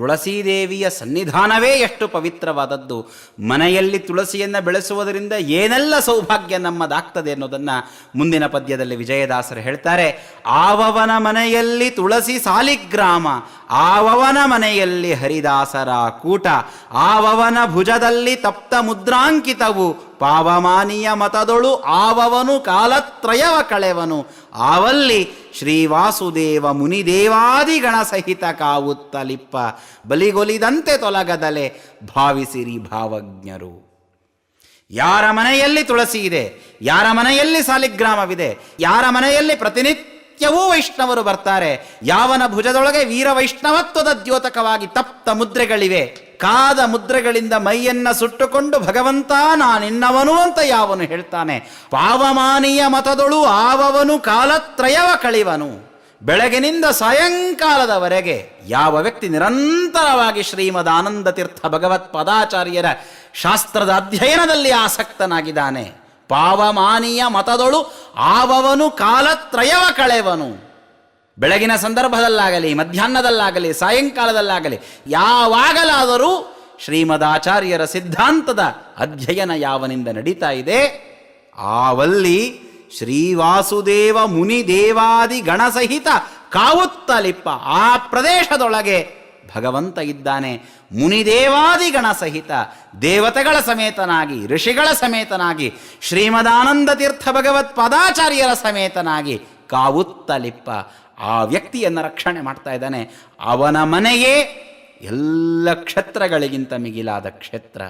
ತುಳಸೀದೇವಿಯ ಸನ್ನಿಧಾನವೇ ಎಷ್ಟು ಪವಿತ್ರವಾದದ್ದು. ಮನೆಯಲ್ಲಿ ತುಳಸಿಯನ್ನು ಬೆಳೆಸುವುದರಿಂದ ಏನೆಲ್ಲ ಸೌಭಾಗ್ಯ ನಮ್ಮದಾಗ್ತದೆ ಅನ್ನೋದನ್ನು ಮುಂದಿನ ಪದ್ಯದಲ್ಲಿ ವಿಜಯದಾಸರು ಹೇಳ್ತಾರೆ. ಆವವನ ಮನೆಯಲ್ಲಿ ತುಳಸಿ ಸಾಲಿಗ್ರಾಮ, ಆವವನ ಮನೆಯಲ್ಲಿ ಹರಿದಾಸರ ಕೂಟ, ಆವವನ ಭುಜದಲ್ಲಿ ತಪ್ತ ಮುದ್ರಾಂಕಿತವು ಪಾವಮಾನಿಯ ಮತದೊಳು ಆವವನು ಕಾಲತ್ರಯವ ಕಳೆವನು. ಆವಲ್ಲಿ ಶ್ರೀವಾಸುದೇವ ಮುನಿದೇವಾದಿಗಣ ಸಹಿತ ಕಾವುತ್ತಲಿಪ್ಪ ಬಲಿಗೊಲಿದಂತೆ ತೊಲಗದಲೆ ಭಾವಿಸಿರಿ ಭಾವಜ್ಞರು. ಯಾರ ಮನೆಯಲ್ಲಿ ತುಳಸಿ ಇದೆ? ಯಾರ ಮನೆಯಲ್ಲಿ ಸಾಲಿಗ್ರಾಮವಿದೆ? ಯಾರ ಮನೆಯಲ್ಲಿ ಪ್ರತಿನಿತ್ಯವೂ ವೈಷ್ಣವರು ಬರ್ತಾರೆ. ಯಾವನ ಭುಜದೊಳಗೆ ವೀರ ವೈಷ್ಣವತ್ವದ ದ್ಯೋತಕವಾಗಿ ತಪ್ತ ಮುದ್ರೆಗಳಿವೆ. ಕಾದ ಮುದ್ರೆಗಳಿಂದ ಮೈಯನ್ನ ಸುಟ್ಟುಕೊಂಡು ಭಗವಂತ ನಾನಿನ್ನವನು ಅಂತ ಯಾವನು ಹೇಳ್ತಾನೆ. ಪಾವಮಾನಿಯ ಮತದೊಳು ಆವವನು ಕಾಲತ್ರಯವ ಕಳಿವನು. ಬೆಳಗಿನಿಂದ ಸಾಯಂಕಾಲದವರೆಗೆ ಯಾವ ವ್ಯಕ್ತಿ ನಿರಂತರವಾಗಿ ಶ್ರೀಮದ್ ಆನಂದ ತೀರ್ಥ ಭಗವತ್ ಪದಾಚಾರ್ಯರ ಶಾಸ್ತ್ರದ ಅಧ್ಯಯನದಲ್ಲಿ ಆಸಕ್ತನಾಗಿದ್ದಾನೆ. ಪಾವಮಾನಿಯ ಮತದೊಳು ಆವವನು ಕಾಲತ್ರಯವ ಕಳೆವನು. ಬೆಳಗಿನ ಸಂದರ್ಭದಲ್ಲಾಗಲಿ, ಮಧ್ಯಾಹ್ನದಲ್ಲಾಗಲಿ, ಸಾಯಂಕಾಲದಲ್ಲಾಗಲಿ, ಯಾವಾಗಲಾದರೂ ಶ್ರೀಮದಾಚಾರ್ಯರ ಸಿದ್ಧಾಂತದ ಅಧ್ಯಯನ ಯಾವನಿಂದ ನಡೀತಾ ಇದೆ? ಆವಲ್ಲಿ ಶ್ರೀವಾಸುದೇವ ಮುನಿದೇವಾದಿ ಗಣಸಹಿತ ಕಾವುತ್ತಲಿಪ್ಪ ಆ ಪ್ರದೇಶದೊಳಗೆ ಭಗವಂತ ಇದ್ದಾನೆ ಮುನಿದೇವಾದಿಗಣ ಸಹಿತ ದೇವತೆಗಳ ಸಮೇತನಾಗಿ, ಋಷಿಗಳ ಸಮೇತನಾಗಿ ಶ್ರೀಮದಾನಂದ ತೀರ್ಥ ಭಗವತ್ ಪದಾಚಾರ್ಯರ ಸಮೇತನಾಗಿ ಕಾವುತ್ತಲಿಪ್ಪ ಆ ವ್ಯಕ್ತಿಯನ್ನು ರಕ್ಷಣೆ ಮಾಡ್ತಾ ಇದ್ದಾನೆ. ಅವನ ಮನೆಯೇ ಎಲ್ಲ ಕ್ಷೇತ್ರಗಳಿಗಿಂತ ಮಿಗಿಲಾದ ಕ್ಷೇತ್ರ.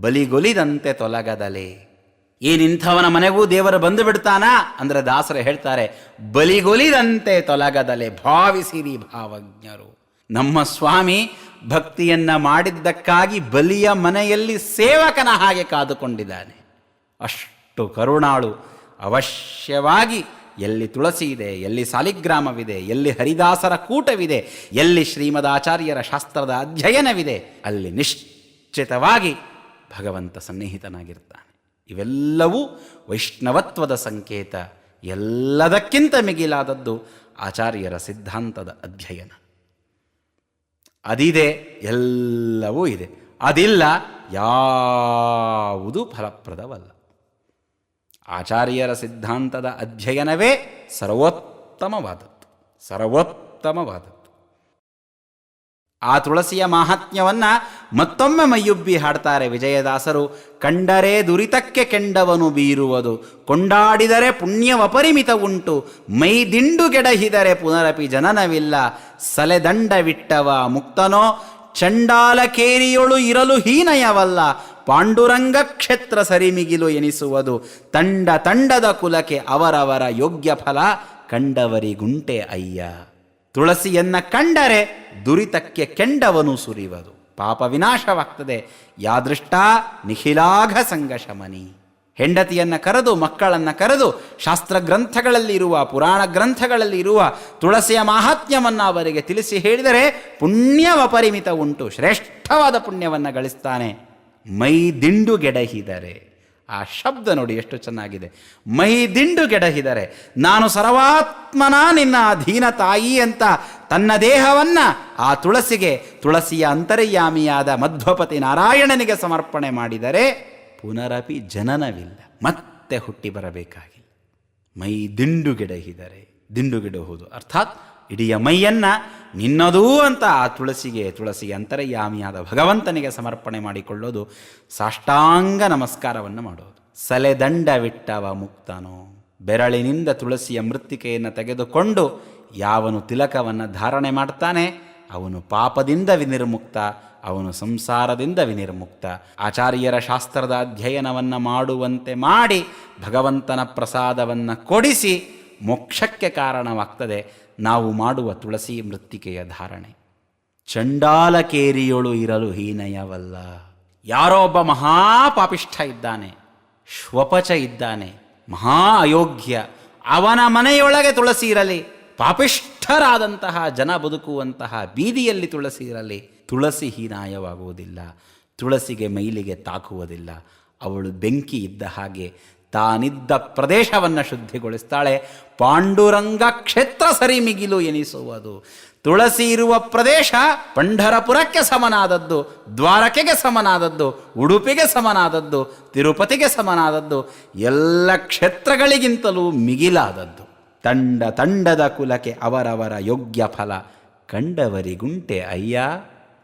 ಬಲಿಗೊಲಿದಂತೆ ತೊಲಗದಲೆ. ಏನಿಂಥವನ ಮನೆಗೂ ದೇವರು ಬಂದು ಬಿಡ್ತಾನಾ? ಅಂದರೆ ದಾಸರು ಹೇಳ್ತಾರೆ, ಬಲಿಗೊಲಿದಂತೆ ತೊಲಗದಲೆ, ಭಾವಿಸಿರಿ ಭಾವಜ್ಞರು. ನಮ್ಮ ಸ್ವಾಮಿ ಭಕ್ತಿಯನ್ನ ಮಾಡಿದ್ದಕ್ಕಾಗಿ ಬಲಿಯ ಮನೆಯಲ್ಲಿ ಸೇವಕನ ಹಾಗೆ ಕಾದುಕೊಂಡಿದ್ದಾನೆ. ಅಷ್ಟು ಕರುಣಾಳು. ಅವಶ್ಯವಾಗಿ ಎಲ್ಲಿ ತುಳಸಿ ಇದೆ, ಎಲ್ಲಿ ಸಾಲಿಗ್ರಾಮವಿದೆ, ಎಲ್ಲಿ ಹರಿದಾಸರ ಕೂಟವಿದೆ, ಎಲ್ಲಿ ಶ್ರೀಮದಾಚಾರ್ಯರ ಶಾಸ್ತ್ರದ ಅಧ್ಯಯನವಿದೆ, ಅಲ್ಲಿ ನಿಶ್ಚಿತವಾಗಿ ಭಗವಂತ ಸನ್ನಿಹಿತನಾಗಿರ್ತಾನೆ. ಇವೆಲ್ಲವೂ ವೈಷ್ಣವತ್ವದ ಸಂಕೇತ. ಎಲ್ಲದಕ್ಕಿಂತ ಮಿಗಿಲಾದದ್ದು ಆಚಾರ್ಯರ ಸಿದ್ಧಾಂತದ ಅಧ್ಯಯನ. ಅದಿದೆ ಎಲ್ಲವೂ ಇದೆ. ಅದಿಲ್ಲ ಯಾವುದು ಫಲಪ್ರದವಲ್ಲ. ಆಚಾರ್ಯರ ಸಿದ್ಧಾಂತದ ಅಧ್ಯಯನವೇ ಸರ್ವೋತ್ತಮವಾದದ್ದು. ಸರ್ವೋತ್ತಮವಾದದ್ದು. ಆ ತುಳಸಿಯ ಮಾಹಾತ್ಮ್ಯವನ್ನು ಮತ್ತೊಮ್ಮೆ ಮೈಯುಬ್ಬಿ ಹಾಡ್ತಾರೆ ವಿಜಯದಾಸರು. ಕಂಡರೆ ದುರಿತಕ್ಕೆ ಕೆಂಡವನು ಬೀರುವುದು. ಕೊಂಡಾಡಿದರೆ ಪುಣ್ಯವಪರಿಮಿತ ಉಂಟು. ಮೈ ದಿಂಡುಗೆಡಹಿದರೆ ಪುನರಪಿ ಜನನವಿಲ್ಲ. ಸಲೆದಂಡವಿಟ್ಟವ ಮುಕ್ತನೋ. ಚಂಡಾಲ ಕೇರಿಯೊಳು ಇರಲು ಹೀನಯವಲ್ಲ. ಪಾಂಡುರಂಗ ಕ್ಷೇತ್ರ ಸರಿಮಿಗಿಲು ಎನಿಸುವುದು. ತಂಡ ತಂಡದ ಕುಲಕ್ಕೆ ಅವರವರ ಯೋಗ್ಯ ಫಲ ಕಂಡವರಿಗುಂಟೆ ಅಯ್ಯ. ತುಳಸಿಯನ್ನ ಕಂಡರೆ ದುರಿತಕ್ಕೆ ಕೆಂಡವನು ಸುರಿಯುವುದು. ಪಾಪ ವಿನಾಶವಾಗ್ತದೆ. ಯಾದೃಷ್ಟ ನಿಖಿಲಾಘ ಸಂಗಶಮನಿ ಹೆಂಡತಿಯನ್ನು ಕರೆದು, ಮಕ್ಕಳನ್ನು ಕರೆದು ಶಾಸ್ತ್ರ ಗ್ರಂಥಗಳಲ್ಲಿರುವ ಪುರಾಣ ಗ್ರಂಥಗಳಲ್ಲಿರುವ ತುಳಸಿಯ ಮಾಹಾತ್ಮ್ಯವನ್ನು ಅವರಿಗೆ ತಿಳಿಸಿ ಹೇಳಿದರೆ ಪುಣ್ಯವಪರಿಮಿತ ಉಂಟು. ಶ್ರೇಷ್ಠವಾದ ಪುಣ್ಯವನ್ನು ಗಳಿಸ್ತಾನೆ. ಮೈ ದಿಂಡು ಗೆಡಹಿದರೆ. ಆ ಶಬ್ದ ನೋಡಿ ಎಷ್ಟು ಚೆನ್ನಾಗಿದೆ. ಮೈ ದಿಂಡು ಗೆಡಹಿದರೆ ನಾನು ಸರ್ವಾತ್ಮನ ನಿನ್ನ ಅಧೀನ ತಾಯಿ ಅಂತ ತನ್ನ ದೇಹವನ್ನ ಆ ತುಳಸಿಗೆ, ತುಳಸಿಯ ಅಂತರ್ಯಾಮಿಯಾದ ಮಧ್ವಪತಿ ನಾರಾಯಣನಿಗೆ ಸಮರ್ಪಣೆ ಮಾಡಿದರೆ ಪುನರಪಿ ಜನನವಿಲ್ಲ, ಮತ್ತೆ ಹುಟ್ಟಿ ಬರಬೇಕಾಗಿಲ್ಲ. ಮೈ ದಿಂಡುಗೆಡಹಿದರೆ ದಿಂಡುಗೆಡಹುದು ಅರ್ಥಾತ್ ಇಡೀ ಮೈಯನ್ನು ನಿನ್ನದೂ ಅಂತ ಆ ತುಳಸಿಗೆ ತುಳಸಿಗೆ ಅಂತರ್ಯಾಮಿಯಾದ ಭಗವಂತನಿಗೆ ಸಮರ್ಪಣೆ ಮಾಡಿಕೊಳ್ಳೋದು ಸಾಷ್ಟಾಂಗ ನಮಸ್ಕಾರವನ್ನು ಮಾಡೋದು. ಸಲೆದಂಡವಿಟ್ಟವ ಮುಕ್ತನೋ. ಬೆರಳಿನಿಂದ ತುಳಸಿಯ ಮೃತ್ತಿಕೆಯನ್ನು ತೆಗೆದುಕೊಂಡು ಯಾವನು ತಿಲಕವನ್ನು ಧಾರಣೆ ಮಾಡ್ತಾನೆ, ಅವನು ಪಾಪದಿಂದ ವಿನಿರ್ಮುಕ್ತ, ಅವನು ಸಂಸಾರದಿಂದ ವಿನಿರ್ಮುಕ್ತ. ಆಚಾರ್ಯರ ಶಾಸ್ತ್ರದ ಅಧ್ಯಯನವನ್ನು ಮಾಡುವಂತೆ ಮಾಡಿ ಭಗವಂತನ ಪ್ರಸಾದವನ್ನು ಕೊಡಿಸಿ ಮೋಕ್ಷಕ್ಕೆ ಕಾರಣವಾಗ್ತದೆ. ನಾವು ಮಾಡುವ ತುಳಸಿ ಮೃತ್ತಿಕೆಯ ಧಾರಣೆ. ಚಂಡಾಲಕೇರಿಯೊಳು ಇರಲು ಹೀನಯವಲ್ಲ. ಯಾರೋ ಒಬ್ಬ ಮಹಾಪಾಪಿಷ್ಠ ಇದ್ದಾನೆ. ಶ್ವಪಚ ಇದ್ದಾನೆ. ಮಹಾ ಅಯೋಗ್ಯ. ಅವನ ಮನೆಯೊಳಗೆ ತುಳಸಿ ಇರಲಿ. ಪಾಪಿಷ್ಠರಾದಂತಹ ಜನ ಬದುಕುವಂತಹ ಬೀದಿಯಲ್ಲಿ ತುಳಸಿ ಇರಲಿ. ತುಳಸಿ ಹೀನಾಯವಾಗುವುದಿಲ್ಲ. ತುಳಸಿಗೆ ಮೈಲಿಗೆ ತಾಕುವುದಿಲ್ಲ. ಅವಳು ಬೆಂಕಿ ಇದ್ದ ಹಾಗೆ ತಾನಿದ್ದ ಪ್ರದೇಶವನ್ನು ಶುದ್ಧಿಗೊಳಿಸ್ತಾಳೆ. ಪಾಂಡುರಂಗ ಕ್ಷೇತ್ರ ಸರಿ ಮಿಗಿಲು ಎನಿಸುವುದು. ತುಳಸಿ ಇರುವ ಪ್ರದೇಶ ಪಂಢರಪುರಕ್ಕೆ ಸಮನಾದದ್ದು, ದ್ವಾರಕೆಗೆ ಸಮನಾದದ್ದು, ಉಡುಪಿಗೆ ಸಮನಾದದ್ದು, ತಿರುಪತಿಗೆ ಸಮನಾದದ್ದು, ಎಲ್ಲ ಕ್ಷೇತ್ರಗಳಿಗಿಂತಲೂ ಮಿಗಿಲಾದದ್ದು. ತಂಡ ತಂಡದ ಕುಲಕ್ಕೆ ಅವರವರ ಯೋಗ್ಯ ಫಲ ಕಂಡವರಿಗುಂಟೆ. ಅಯ್ಯ,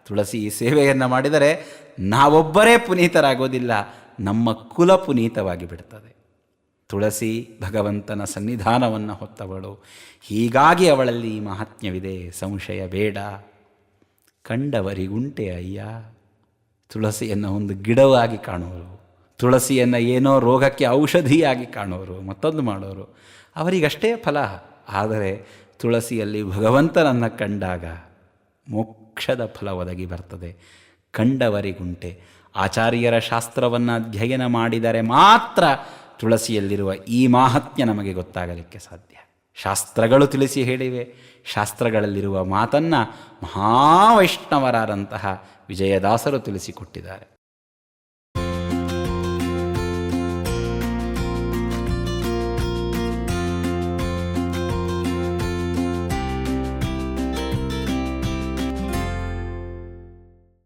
ತುಳಸಿ ಸೇವೆಯನ್ನು ಮಾಡಿದರೆ ನಾವೊಬ್ಬರೇ ಪುನೀತರಾಗೋದಿಲ್ಲ, ನಮ್ಮ ಕುಲ ಪುನೀತವಾಗಿ ಬಿಡ್ತದೆ. ತುಳಸಿ ಭಗವಂತನ ಸನ್ನಿಧಾನವನ್ನು ಹೊತ್ತವಳು. ಹೀಗಾಗಿ ಅವಳಲ್ಲಿ ಈ ಮಹಾತ್ಮ್ಯವಿದೆ. ಸಂಶಯ ಬೇಡ. ಕಂಡವರಿಗುಂಟೆ ಅಯ್ಯ. ತುಳಸಿಯನ್ನು ಒಂದು ಗಿಡವಾಗಿ ಕಾಣುವರು ತುಳಸಿಯನ್ನು ಏನೋ ರೋಗಕ್ಕೆ ಔಷಧಿಯಾಗಿ ಕಾಣೋರು, ಮತ್ತೊಂದು ಮಾಡೋರು. ಅವರಿಗಷ್ಟೇ ಫಲ. ಆದರೆ ತುಳಸಿಯಲ್ಲಿ ಭಗವಂತನನ್ನು ಕಂಡಾಗ ಮೋಕ್ಷದ ಫಲ ಒದಗಿ ಬರ್ತದೆ. ಕಂಡವರಿಗುಂಟೆ ಆಚಾರ್ಯರ ಶಾಸ್ತ್ರವನ್ನು ಅಧ್ಯಯನ ಮಾಡಿದರೆ ಮಾತ್ರ ತುಳಸಿಯಲ್ಲಿರುವ ಈ ಮಾಹತ್ಯ ನಮಗೆ ಗೊತ್ತಾಗಲಿಕ್ಕೆ ಸಾಧ್ಯ. ಶಾಸ್ತ್ರಗಳು ತಿಳಿಸಿ ಹೇಳಿವೆ. ಶಾಸ್ತ್ರಗಳಲ್ಲಿರುವ ಮಾತನ್ನು ಮಹಾವೈಷ್ಣವರಾದಂತಹ ವಿಜಯದಾಸರು ತಿಳಿಸಿಕೊಟ್ಟಿದ್ದಾರೆ.